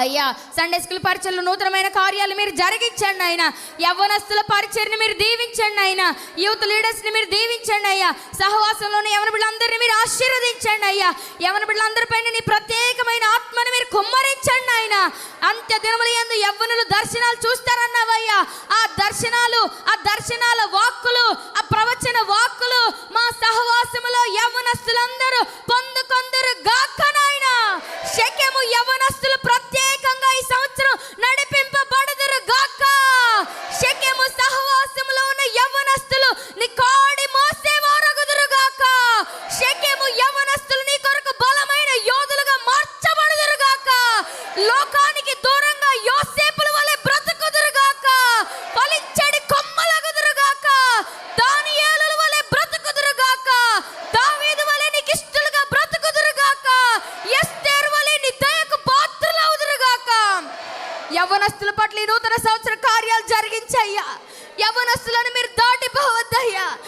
అయ్యా Sunday school పరిచయలు నూతనమైన కార్యాలు మీరు జరిగించండి ఆయన యవ్వనస్తుల పరిచయని మీరు దీవించండి ఆయన యూత్ లీడర్స్ని మీరు దీవించండి అయ్యా సహవాసంలోని యవన బిడ్డలందరినీ మీరు ఆశీర్వదించండి అయ్యా యవన బిడ్డలందరిపైన నీ ప్రత్యేకమైన ఆత్మను మీరు కుమ్మరించండి ఆయన అంత్య దినముల ఎందు యవ్వనులు దర్శనాలు చూస్తారన్నావయ్యా ఆ దర్శనాలు ఆ దర్శనాల వాక్కులు ఆ ప్రవ లోకానికి దూరంగా యోసేపుల వలె బ్రతుకుదురుగాక. ఫలించడి కొమ్మలగుదురుగాక. దానియేలుల వలె బ్రతుకుదురుగాక. దావీదు వలె నీకు ఇష్టలుగా బ్రతుకుదురు ఎస్తేరు వలె నీ దయకు పాత్రలవుదురుగాక. యవ్వనస్తుల యవనస్తుల పట్ల ఈ నూతన సంవత్సర కార్యాలు జరిగించయ్యా. యవనస్తులను మీరు దాటిపోవద్దయ్యా.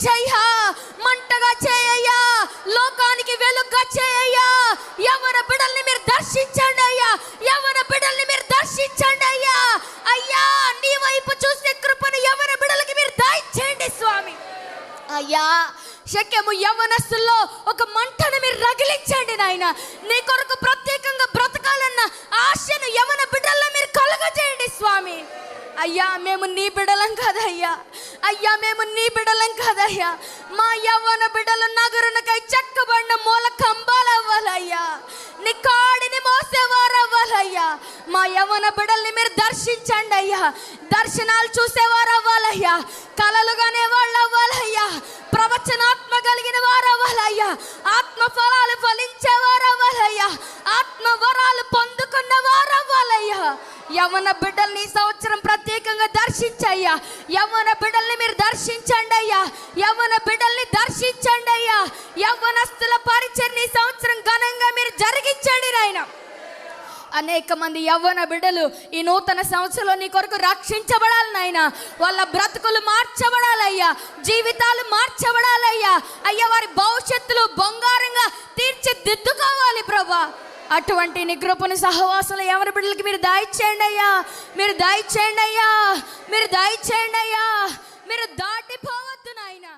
చేయ్యా మంటగా చేయయ్యా లోకానికి వెలుగుగా చేయయ్యా యవన బిడల్ని మీరు దర్శించండి అయ్యా? యవన బిడల్ని మీరు దర్శించండి అయ్యా? అయ్యా నీ వైపు చూసే కృపను యవన బిడలకి మీరు దాయించండి స్వామి. అయ్యా శక్యము యవనస్తుల్లో ఒక మంటను మీరు రగిలించండి నాయన. నీ కొరకు ప్రత్యేకంగా బ్రతకాలన్న ఆశను యవన బిడ్డలు అయ్యా మేము నీ బిడలం కాదయ్యా. అయ్యా మేము నీ బిడలం కాదయ్యా. మా యవ్వన బిడ్డలు నగరునకై చెక్కబడిన మూల కంబాలు అవ్వాలయ్యా నీ కాడిని మోసేవారు అవ్వాలయ్యా మా యవ్వన బిడ్డల్ని మీరు దర్శించండి అయ్యా దర్శనాలు చూసేవారు అవ్వాలయ్యా కలలుగానే వాళ్ళు అవ్వాలయ్యా ప్రవచనాత్మ కలిగిన వారు అవ్వాలయ్యా ఆత్మ ఫలాలు ఫలించేవారు అవ్వాలయ్యా ఆత్మ వరాలు పొందుకున్న వారు అవ్వాలయ్యా యవన బిడ్డల్ని ఈ సంవత్సరం ప్రత్యేకంగా దర్శించయ్యా. యవన బిడ్డల్ని మీరు దర్శించండి అయ్యా. యవన బిడ్డల్ని దర్శించండి అయ్యా. యవనస్తుల పరిచయం ఈ సంవత్సరం ఘనంగా మీరు జరిగించండి నాయన. అనేక మంది యవ్వన బిడ్డలు ఈ నూతన సంవత్సరంలో నీ కొరకు రక్షించబడాలి నాయన. వాళ్ళ బ్రతుకులు మార్చబడాలయ్యా జీవితాలు మార్చబడాలయ్యా అయ్యా వారి భవిష్యత్తులు బంగారంగా తీర్చిదిద్దుకోవాలి ప్రభా. అటువంటి నిగ్రూపణ కృపను సహవాసంలో ఎవరి బిడ్డలకి మీరు దాయిచ్చేయండి అయ్యా? మీరు దాయిచ్చేయండి అయ్యా? మీరు దాయిచ్చేయండి అయ్యా? మీరు దాటిపోవద్దు నాయనా.